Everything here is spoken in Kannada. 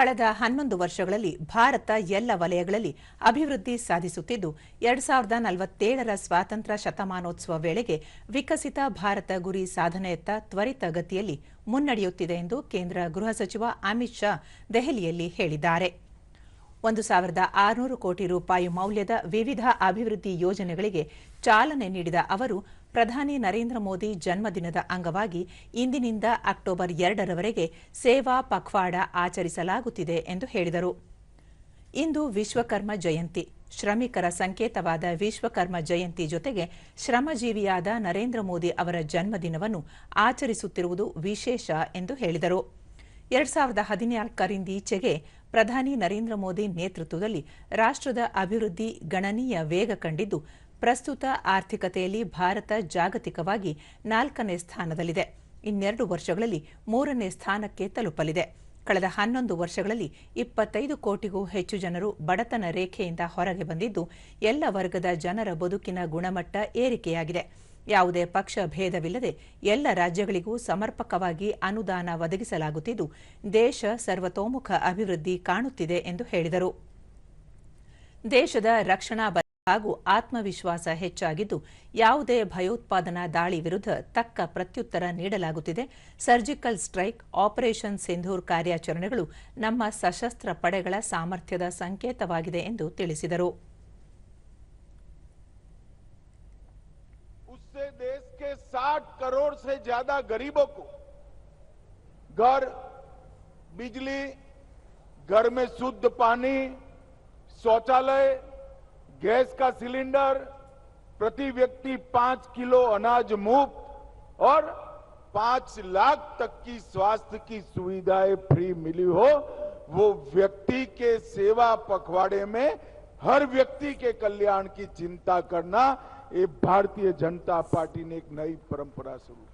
ಕಳೆದ ಹನ್ನೊಂದು ವರ್ಷಗಳಲ್ಲಿ ಭಾರತ ಎಲ್ಲ ವಲಯಗಳಲ್ಲಿ ಅಭಿವೃದ್ಧಿ ಸಾಧಿಸುತ್ತಿದ್ದು, ಎರಡ್ ಸಾವಿರದ ನಲವತ್ತೇಳರ ಸ್ವಾತಂತ್ರ್ಯ ಶತಮಾನೋತ್ಸವ ವೇಳೆಗೆ ವಿಕಸಿತ ಭಾರತ ಗುರಿ ಸಾಧನೆಯತ್ತ ತ್ವರಿತ ಗತಿಯಲ್ಲಿ ಮುನ್ನಡೆಯುತ್ತಿದೆ ಎಂದು ಕೇಂದ್ರ ಗೃಹ ಸಚಿವ ಅಮಿತ್ ಶಾ ದೆಹಲಿಯಲ್ಲಿ ಹೇಳಿದ್ದಾರೆ. ಒಂದು ಸಾವಿರದ ಆರುನೂರು ಕೋಟಿ ರೂಪಾಯಿ ಮೌಲ್ಯದ ವಿವಿಧ ಅಭಿವೃದ್ಧಿ ಯೋಜನೆಗಳಿಗೆ ಚಾಲನೆ ನೀಡಿದ ಅವರು, ಪ್ರಧಾನಿ ನರೇಂದ್ರ ಮೋದಿ ಜನ್ಮದಿನದ ಅಂಗವಾಗಿ ಇಂದಿನಿಂದ ಅಕ್ಟೋಬರ್ ಎರಡರವರೆಗೆ ಸೇವಾ ಪಖ್ವಾಡ ಆಚರಿಸಲಾಗುತ್ತಿದೆ ಎಂದು ಹೇಳಿದರು. ಇಂದು ವಿಶ್ವಕರ್ಮ ಜಯಂತಿ. ಶ್ರಮಿಕರ ಸಂಕೇತವಾದ ವಿಶ್ವಕರ್ಮ ಜಯಂತಿ ಜೊತೆಗೆ ಶ್ರಮಜೀವಿಯಾದ ನರೇಂದ್ರ ಮೋದಿ ಅವರ ಜನ್ಮದಿನವನ್ನು ಆಚರಿಸುತ್ತಿರುವುದು ವಿಶೇಷ ಎಂದು ಹೇಳಿದರು. ಎರಡ್ ಸಾವಿರದ ಹದಿನಾಲ್ಕರಿಂದೀಚೆಗೆ ಪ್ರಧಾನಿ ನರೇಂದ್ರ ಮೋದಿ ನೇತೃತ್ವದಲ್ಲಿ ರಾಷ್ಟ್ರದ ಅಭಿವೃದ್ಧಿ ಗಣನೀಯ ವೇಗ ಕಂಡಿದ್ದು, ಪ್ರಸ್ತುತ ಆರ್ಥಿಕತೆಯಲ್ಲಿ ಭಾರತ ಜಾಗತಿಕವಾಗಿ ನಾಲ್ಕನೇ ಸ್ಥಾನದಲ್ಲಿದೆ. ಇನ್ನೆರಡು ವರ್ಷಗಳಲ್ಲಿ ಮೂರನೇ ಸ್ಥಾನಕ್ಕೆ ತಲುಪಲಿದೆ. ಕಳೆದ ಹನ್ನೊಂದು ವರ್ಷಗಳಲ್ಲಿ ಇಪ್ಪತ್ತೈದು ಕೋಟಿಗೂ ಹೆಚ್ಚು ಜನರು ಬಡತನ ರೇಖೆಯಿಂದ ಹೊರಗೆ ಬಂದಿದ್ದು, ಎಲ್ಲ ವರ್ಗದ ಜನರ ಬದುಕಿನ ಗುಣಮಟ್ಟ ಏರಿಕೆಯಾಗಿದೆ. ಯಾವುದೇ ಪಕ್ಷ ಭೇದವಿಲ್ಲದೆ ಎಲ್ಲ ರಾಜ್ಯಗಳಿಗೂ ಸಮರ್ಪಕವಾಗಿ ಅನುದಾನ ಒದಗಿಸಲಾಗುತ್ತಿದ್ದು, ದೇಶ ಸರ್ವತೋಮುಖ ಅಭಿವೃದ್ಧಿ ಕಾಣುತ್ತಿದೆ ಎಂದು ಹೇಳಿದರು. ದೇಶದ ರಕ್ಷಣಾ ಬಲ ಹಾಗೂ ಆತ್ಮವಿಶ್ವಾಸ ಹೆಚ್ಚಾಗಿದ್ದು, ಯಾವುದೇ ಭಯೋತ್ಪಾದನಾ ದಾಳಿ ವಿರುದ್ಧ ತಕ್ಕ ಪ್ರತ್ಯುತ್ತರ ನೀಡಲಾಗುತ್ತಿದೆ. ಸರ್ಜಿಕಲ್ ಸ್ಟ್ರೈಕ್, ಆಪರೇಷನ್ ಸಿಂಧೂರ್ ಕಾರ್ಯಾಚರಣೆಗಳು ನಮ್ಮ ಸಶಸ್ತ್ರ ಪಡೆಗಳ ಸಾಮರ್ಥ್ಯದ ಸಂಕೇತವಾಗಿದೆ ಎಂದು ತಿಳಿಸಿದರು. 60 करोड़ से ज़्यादा गरीबों को घर, बिजली, घर में शुद्ध पानी, शौचालय, गैस का सिलेंडर, प्रति व्यक्ति पाँच किलो अनाज मुफ़्त और पाँच लाख तक की स्वास्थ्य की सुविधाएँ फ्री मिली हो, वो व्यक्ति के सेवा पखवाड़े में हर व्यक्ति के कल्याण की चिंता करना એ ભારતીય જનતા પાર્ટીની એક નવી પરંપરા શરૂ.